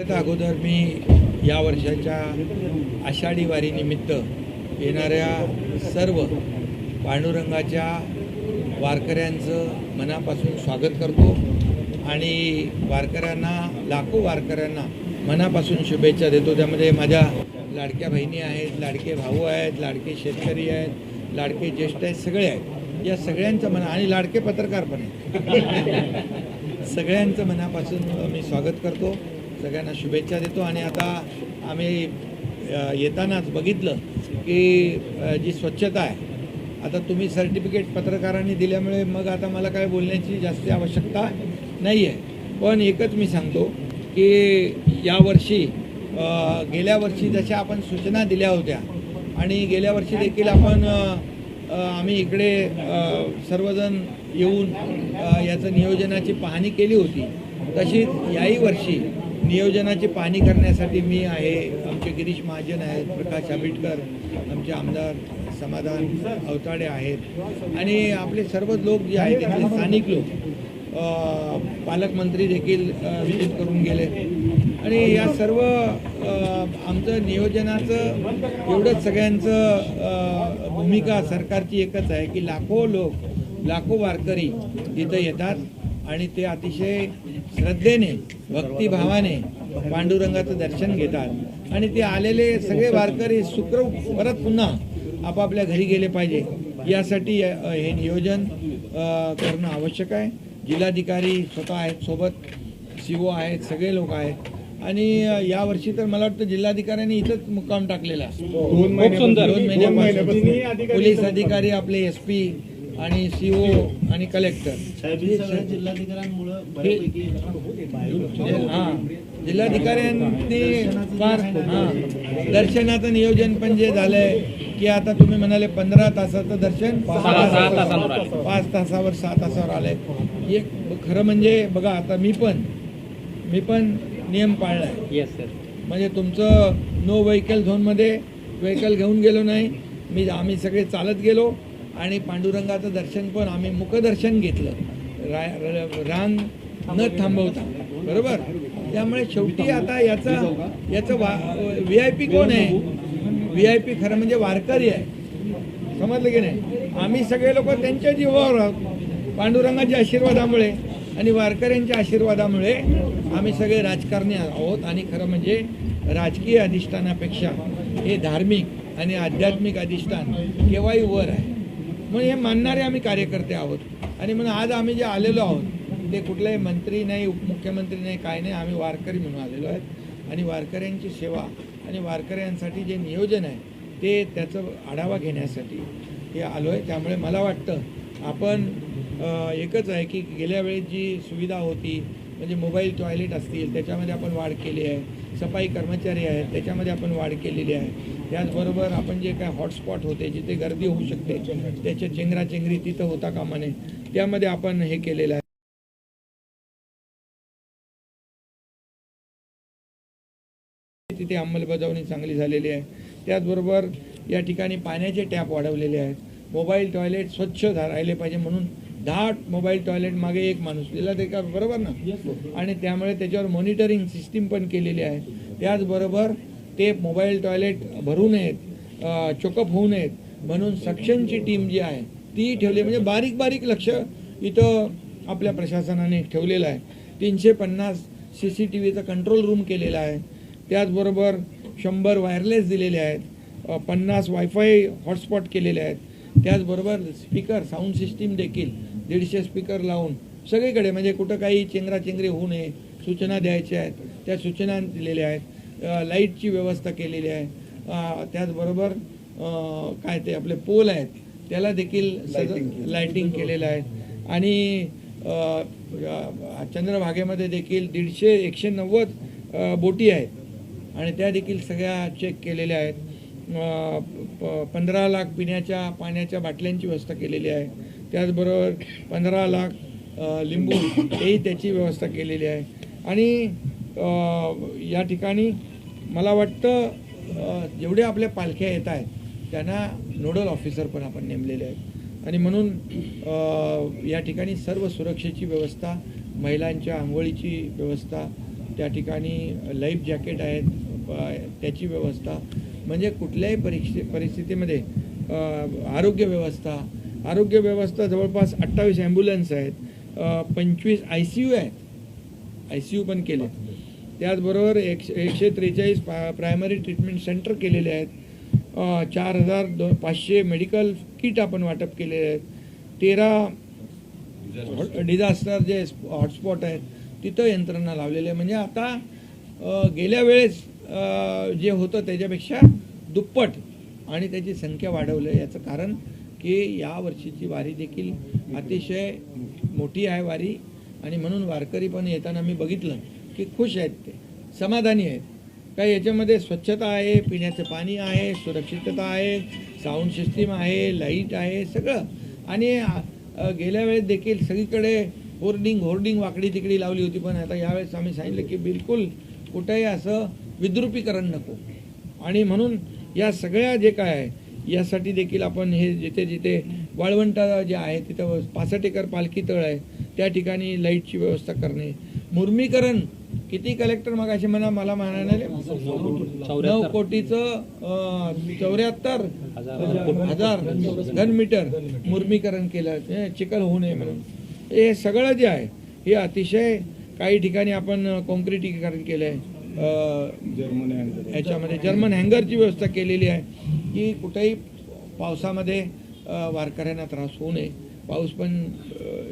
अगोदर मी या वर्षाच्या आषाढी वारीनिमित्त येणाऱ्या सर्व पांडुरंगाच्या वारकऱ्यांचं मनापासून स्वागत करतो आणि वारकऱ्यांना लाखो वारकऱ्यांना मनापासून शुभेच्छा देतो. त्यामध्ये माझ्या लाडक्या बहिणी आहेत लाडके भाऊ आहेत लाडके शेतकरी आहेत लाडके ज्येष्ठ आहेत सगळे आहेत. या सगळ्यांचं मना आणि लाडके पत्रकार पण आहेत. सगळ्यांचं मनापासून मी स्वागत करतो. सगळ्यांना शुभेच्छा देतो. आणि आता आम्ही येतानाच बघितलं की जी स्वच्छता आहे आता तुम्ही सर्टिफिकेट पत्रकारांनी दिल्यामुळे मग आता मला काय बोलण्याची जास्त आवश्यकता नाही आहे पण एकच मी सांगतो की यावर्षी गेल्या वर्षी जशा आपण सूचना दिल्या होत्या आणि गेल्या वर्षी देखील आपण आम्ही इकडे सर्वजण येऊन याचं नियोजनाची पाहणी केली होती तशीच याही वर्षी नियोजनाची पाहणी करण्यासाठी मी आहे. आमचे गिरीश महाजन आहेत प्रकाश आंबेडकर आमचे आमदार समाधान अवताडे आहेत. आणि आपले सर्व लोक जे आहेत इथले स्थानिक लोक पालकमंत्री देखील विजिट करून गेले. आणि या सर्व आमचं नियोजनाचं एवढंच सगळ्यांचं भूमिका सरकारची एकच आहे की लाखो लोक लाखो वारकरी इथं येतात आणि ते अतिशय श्रद्धेने भक्तिभावाने पांडुरंगाचं दर्शन घेतात. आणि ते आलेले सगळे वारकरी शुक्र परत पुन्हा आपापल्या घरी गेले पाहिजे. यासाठी हे नियोजन करणं आवश्यक आहे. जिल्हाधिकारी स्वतः आहेत सोबत सी ओ आहेत सगळे लोक आहेत. आणि यावर्षी तर मला वाटतं जिल्हाधिकाऱ्यांनी इथंच मुक्काम टाकलेला. दोन महिन्यापासून. पोलीस अधिकारी आपले एस पी आणि सी ओ आणि कलेक्टर साहेब हे हा जिल्हाधिकाऱ्यांनी फार हा. दर्शनाचं नियोजन पण जे झालंय की आता तुम्ही म्हणाले पंधरा तासाचं दर्शन. पाच तासावर सहा तासावर आलंय एक खरं म्हणजे बघा आता मी पण मी पण नियम पाळलाय. येस सर म्हणजे तुमचं नो व्हेकल झोनमध्ये व्हेकल घेऊन गेलो नाही मी आम्ही सगळे चालत गेलो आणि पांडुरंगाचं दर्शन पण आम्ही मुखदर्शन घेतलं. रा र- न थांबवता. बरोबर? त्यामुळे शेवटी आता याचं याचं वा व्ही आय पी कोण आहे? व्ही आय पी खरं म्हणजे वारकरी आहे. समजलं की नाही? आम्ही सगळे लोक त्यांच्या जीवावर आहोत. पांडुरंगाच्या आशीर्वादामुळे आणि वारकऱ्यांच्या आशीर्वादामुळे आम्ही सगळे राजकारणी आहोत आणि खरं म्हणजे राजकीय अधिष्ठानापेक्षा हे धार्मिक आणि आध्यात्मिक अधिष्ठान केव्हाही वर आहे. म्हणून हे मानणारे आम्ही कार्यकर्ते आहोत. आणि म्हणून आज आम्ही जे आलेलो आहोत ते कुठलाही मंत्री नाही उपमुख्यमंत्री नाही काय नाही आम्ही वारकरी म्हणून आलेलो आहेत. आणि वारकऱ्यांची सेवा आणि वारकऱ्यांसाठी जे नियोजन आहे ते त्याचं आढावा घेण्यासाठी हे आलो आहे त्यामुळे मला वाटतं आपण एकच आहे की गेल्या वेळेस जी सुविधा होती म्हणजे मोबाईल टॉयलेट असतील त्याच्यामध्ये आपण वाढ केली आहे. सफाई कर्मचारी आहेत त्याच्यामध्ये आपण वाढ केलेली आहे. त्याचबरोबर आपण जे काय हॉटस्पॉट होते जिथे गर्दी होऊ शकते त्याच्या चेंगराचेंगरी तिथं होता कामा नये. त्यामध्ये आपण हे केलेलं आहे. तिथे अंमलबजावणी चांगली झालेली आहे. त्याचबरोबर या ठिकाणी पाण्याचे टॅप वाढवलेले आहेत. मोबाईल टॉयलेट स्वच्छ राहिले पाहिजे म्हणून दहा मोबाईल टॉयलेट मागे एक माणूस दिला ते का बरोबर ना? आणि त्यामुळे त्याच्यावर मॉनिटरिंग सिस्टीम पण केलेली आहे. त्याचबरोबर ते मोबाईल टॉयलेट भरू नयेत चोकअप होऊ नयेत म्हणून सक्शनची टीम जी आहे ती ठेवली म्हणजे बारीक बारीक लक्ष इथं आपल्या प्रशासनाने ठेवलेलं आहे. तीनशे पन्नास सी सी टी व्हीचा कंट्रोल रूम केलेला आहे. त्याचबरोबर शंभर वायरलेस दिलेले आहेत पन्नास वायफाय हॉटस्पॉट केलेले आहेत. त्याचबरोबर स्पीकर साऊंड सिस्टीम देखील दीडशे स्पीकर लावून सगळीकडे म्हणजे कुठं काही चेंगराचेंगरी होऊ नये सूचना द्यायच्या आहेत त्या सूचना दिलेल्या आहेत. लाईटची व्यवस्था केलेली आहे. त्याचबरोबर काय ते आपले पोल आहेत त्याला देखील लाईटिंग केलेलं आहे. आणि चंद्रभागेमध्ये देखील दीडशे एकशे नव्वद बोटी आहेत. आणि त्या देखील सगळ्या चेक केलेल्या आहेत. पंधरा लाख पिण्याच्या पाण्याच्या बाटल्यांची व्यवस्था केलेली आहे. त्याचबरोबर पंधरा लाख लिंबू हेही त्याची व्यवस्था केलेली आहे. आणि या ठिकाणी मला वाटतं जेवढे आपल्या पालख्या येत आहेत त्यांना नोडल ऑफिसर पण आपण नेमलेले आहेत. आणि म्हणून या ठिकाणी सर्व सुरक्षेची व्यवस्था महिलांच्या आंघोळीची व्यवस्था त्या ठिकाणी लाईफ जॅकेट आहेत त्याची व्यवस्था. म्हणजे कुठल्याही परीक्षे परिस्थितीमध्ये आरोग्य व्यवस्था आरोग्य व्यवस्था जवळपास अठ्ठावीस ॲम्ब्युलन्स आहेत पंचवीस आय सी यू आहेत. आय सी यू पण केले त्याचबरोबर एकशे एकशे त्रेचाळीस पा प्रायमरी ट्रीटमेंट सेंटर केलेले आहेत. चार हजार दो पाचशे मेडिकल किट आपण वाटप केलेले आहेत. तेरा डिझास्टर जे हॉटस्पॉट आहेत तिथं यंत्रणा लावलेली आहे. म्हणजे आता गेल्या वेळेस जे होतं त्याच्यापेक्षा दुप्पट आणि त्याची संख्या वाढवली आहे याचं कारण की या वर्षीची वारी देखील अतिशय मोठी आहे वारी. आणि म्हणून वारकरी पण येताना मी बघितलं की खुश आहेत ते. समाधानी आहेत. का याच्यामध्ये स्वच्छता आहे पिण्याचं पाणी आहे सुरक्षितता आहे साऊंड सिस्टीम आहे लाइट आहे सगळं. आणि गेल्या वेळेस देखील सगळीकडे होर्डिंग होर्डिंग वाकडी तिकडी लावली होती पण आता यावेळेस आम्ही सांगितलं की बिलकुल कुठेही असं विद्रुपीकरण नको. आणि म्हणून या सगळ्या जे काय आहे यासाठी देखील आपण हे जिथे जिथे वाळवंटा जे आहे तिथं पासष्ट एकर पालखी तळ आहे त्या ठिकाणी लाईटची व्यवस्था करणे. मुर्मीकरण किती कलेक्टर मग असे म्हणा मला म्हणाले नऊ कोटीचं चौऱ्याहत्तर हजार. घन मीटर मुर्मीकरण केलं. चिखल होऊ नये म्हणून. हे सगळं जे आहे हे अतिशय काही ठिकाणी आपण कॉन्क्रिटीकरण केलं आहे याच्यामध्ये जर्मन हँगरची व्यवस्था केलेली आहे की कुठेही पावसामध्ये वारकऱ्यांना त्रास होऊ नये. पाऊस पण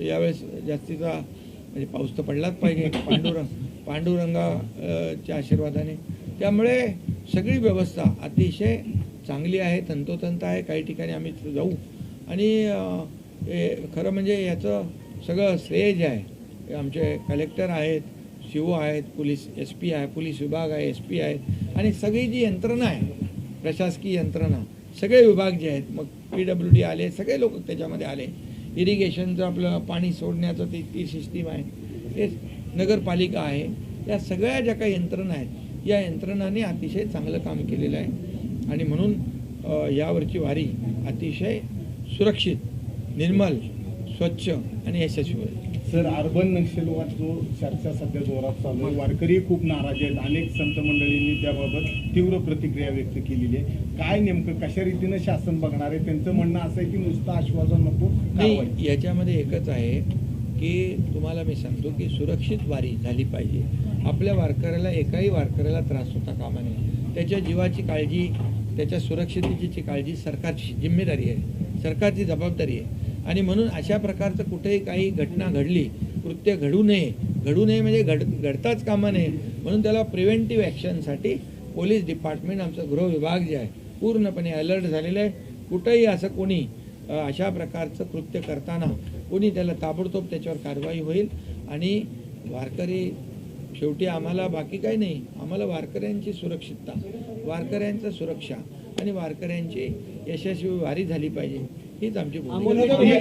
यावेळेस जास्तीचा म्हणजे पाऊस तर पडलाच पाहिजे पांडुरंग. पांडुरंगाच्या आशीर्वादाने. त्यामुळे सगळी व्यवस्था अतिशय चांगली आहे तंतोतंत आहे. काही ठिकाणी आम्ही जाऊ. आणि हे खरं म्हणजे याचं सगळं श्रेय जे आहे आमचे कलेक्टर आहेत सी ओ आहेत पोलीस एस पी आहे पोलीस विभाग आहे एस पी आहेत आणि सगळी जी यंत्रणा आहे प्रशासकीय यंत्रणा सगळे विभाग जे आहेत मग पी डब्ल्यू डी आले सगळे लोक त्याच्यामध्ये आले. इरिगेशनचं आपलं पाणी सोडण्याचं ती ती सिस्टीम आहे. हे नगरपालिका आहे या सगळ्या ज्या काही यंत्रणा आहेत या यंत्रणांनी अतिशय चांगलं काम केलेलं आहे. आणि म्हणून यावरची वारी अतिशय सुरक्षित निर्मल स्वच्छ आणि यशस्वी होईल. सर अर्बन नक्षलवाद जो चर्चा सध्या जोरात चालू आहे वारकरी खूप नाराज आहेत. अनेक संत मंडळींनी त्याबाबत तीव्र प्रतिक्रिया व्यक्त केलेली आहे. काय नेमकं कशा रीतीनं शासन बघणार आहे? त्यांचं म्हणणं असं आहे की नुसतं आश्वासन नको याच्यामध्ये एकच आहे की तुम्हाला मी सांगतो की सुरक्षित वारी झाली पाहिजे. आपल्या वारकऱ्याला एकाही वारकऱ्याला त्रास होता कामा नये. त्याच्या जीवाची काळजी त्याच्या सुरक्षिततेची काळजी सरकारची जिम्मेदारी आहे. सरकारची जबाबदारी आहे. आणि म्हणून अशा प्रकारचं कुठेही काही घटना घडली कृत्य घडू नये. घडू नये म्हणजे घड घडताच कामा नये. म्हणून त्याला प्रिव्हेंटिव्ह ॲक्शनसाठी पोलीस डिपार्टमेंट आमचं गृह विभाग जे आहे पूर्णपणे अलर्ट झालेलं आहे. कुठंही असं कोणी अशा प्रकारचं कृत्य करताना कोणी त्याला ताबडतोब त्याच्यावर कारवाई होईल आणि वारकरी शेवटी आम्हाला बाकी काही नाही. आम्हाला वारकऱ्यांची सुरक्षितता वारकऱ्यांचं सुरक्षा आणि वारकऱ्यांची यशस्वी वारी झाली पाहिजे. हीच आमची भूमिका. आहे.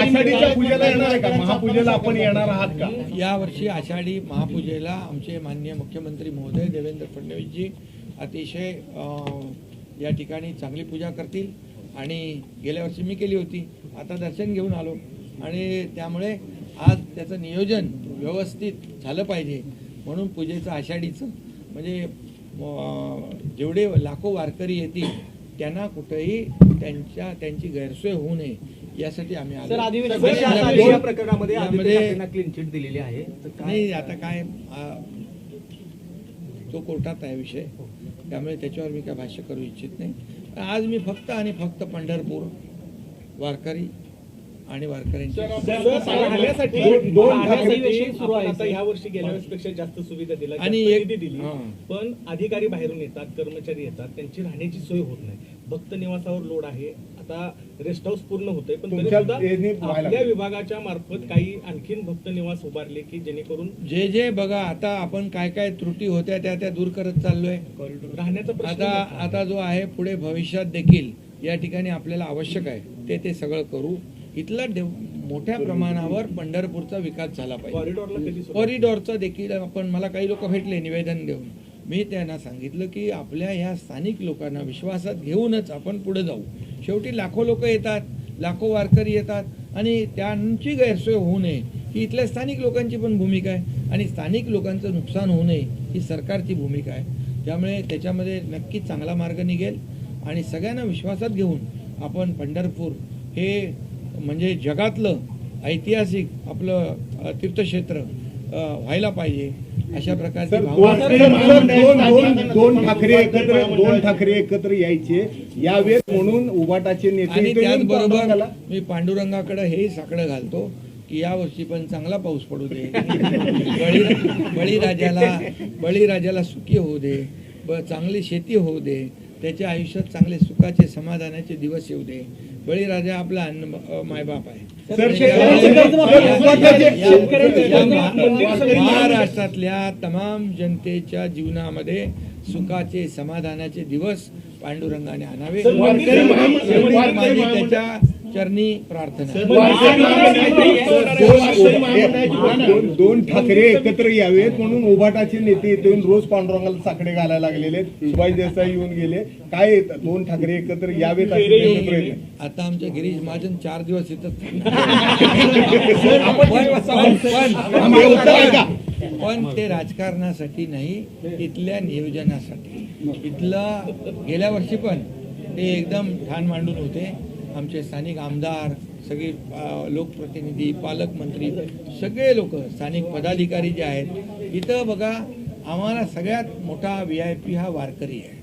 आषाढीच्या पूजेला येणार आहे का? महापूजेला आपण येणार आहात का? यावर्षी आषाढी महापूजेला आमचे माननीय मुख्यमंत्री महोदय देवेंद्र फडणवीसजी अतिशय या ठिकाणी चांगली पूजा करतील. आणि गेल्या वर्षी मी केली होती. आता दर्शन घेऊन आलो. आणि त्यामुळे आज त्याचं नियोजन व्यवस्थित झालं पाहिजे. म्हणून पूजेचं आषाढीचं. म्हणजे जेवढे लाखो वारकरी येतील त्यांना कुठेही त्यांच्या त्यांची गैरसोय होऊ नये. यासाठी आम्ही क्लीन चिट दिलेली आहे. नाही आता काय तो कोर्टात आहे विषय. त्यामुळे त्याच्यावर मी काय भाष्य करू इच्छित नाही. आज मी फक्त आणि फक्त पंढरपूर वारकरी आणि वारकऱ्यांची राहण्यासाठी दोन- दोन राहण्यासाठी अधिवेशन सुरू आहे, आपण आता सर. ह्या वर्षी गेल्या वेळेसपेक्षा जास्त सुविधा दिल्या आणि दिली. पण अधिकारी बाहेरून येतात कर्मचारी येतात त्यांची राहण्याची सोय होत नाही भक्त निवासावर लोड आहे आता रेस्ट हाऊस पूर्ण होतंय पण तरी तुमच्या सुद्धा व्हायला आपल्या. विभागाच्या मार्फत काही आणखीन भक्त निवास उभारले की जेणेकरून जे जे बघा आता आपण काय काय त्रुटी होत्या त्या त्या दूर करत चाललोय. राहण्याचा प्रश्न आता. आता जो आहे पुढे भविष्यात देखील या ठिकाणी आपल्याला आवश्यक आहे. ते ते सगळं करू. इथला डेव- मोठ्या प्रमाणावर पंढरपूरचा विकास झाला पाहिजे. कॉरिडॉरला कधी सुरुवात? कॉरिडॉरचं देखील आपण मला काही लोक भेटले निवेदन देऊन. मी त्यांना सांगितलं की आपल्या ह्या स्थानिक लोकांना विश्वासात घेऊनच आपण पुढे जाऊ. शेवटी लाखो लोक येतात लाखो वारकरी येतात आणि त्यांची गैरसोय होऊ नये. ही इथल्या स्थानिक लोकांची पण भूमिका आहे आणि स्थानिक लोकांचं नुकसान होऊ नये ही सरकारची भूमिका आहे. त्यामुळे त्याच्यामध्ये नक्कीच चांगला मार्ग निघेल आणि सगळ्यांना विश्वासात घेऊन आपण पंढरपूर हे म्हणजे जगातलं ऐतिहासिक आपलं तीर्थक्षेत्र व्हायला पाहिजे अशा प्रकारची दोन ठाकरे एकत्र दोन ठाकरे एकत्र यायचे. यावेळेस म्हणून उबाटाचे नेते त्याचबरोबर मी पांडुरंगाकडे हे साकडं घालतो की या वर्षी पण चांगला पाऊस पडू दे. बळी बळीराजाला बळीराजाला सुखी होऊ दे. ब चांगली शेती होऊ दे. त्याच्या आयुष्यात चांगले सुखाचे समाधानाचे दिवस येऊ दे. बळीराजा आपला अन्न मायबाप आहे. महाराष्ट्रातल्या तमाम जनतेच्या जीवनामध्ये सुखाचे समाधानाचे दिवस पांडुरंगाने आणावे. त्याच्या चरणी प्रार्थना. दोन ठाकरे एकत्र यावेत म्हणून उभाटाचे नेते येऊन रोज पांडुरंगाला साकडे घालायला लागलेले. सुभाष देसाई येऊन गेले. काय येत- दोन ठाकरे एकत्र यावेत. आता आमच्या गिरीश महाजन चार दिवस इथं पण- ते राजकारणासाठी नाही इथल्या नियोजनासाठी. इथलं गेल्या वर्षी पण ते एकदम ठाण मांडून होते. आमचे स्थानिक आमदार सगळे लोकप्रतिनिधी पालकमंत्री सगळे लोक स्थानिक पदाधिकारी जे आहेत इथं बघा आम्हाला सगळ्यात मोठा व्ही आय पी हा वारकरी आहे.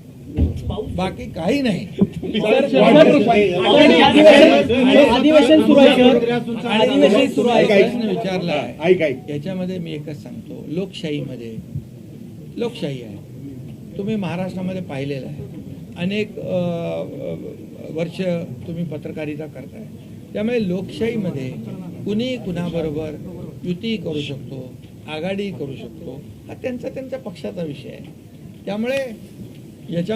बाकी काही नाही. अधिवेशन सुरू आहे सर. विचारला याच्यामध्ये मी एकच सांगतो. लोकशाहीमध्ये लोकशाही आहे. तुम्ही महाराष्ट्रामध्ये पाहिलेलं आहे. अनेक वर्ष तुम्ही पत्रकारिता करताय. त्यामुळे लोकशाहीमध्ये कुणी कुणाबरोबर युती करू शकतो आघाडी करू शकतो हा त्यांचा त्यांच्या पक्षाचा विषय आहे. त्यामुळे याच्या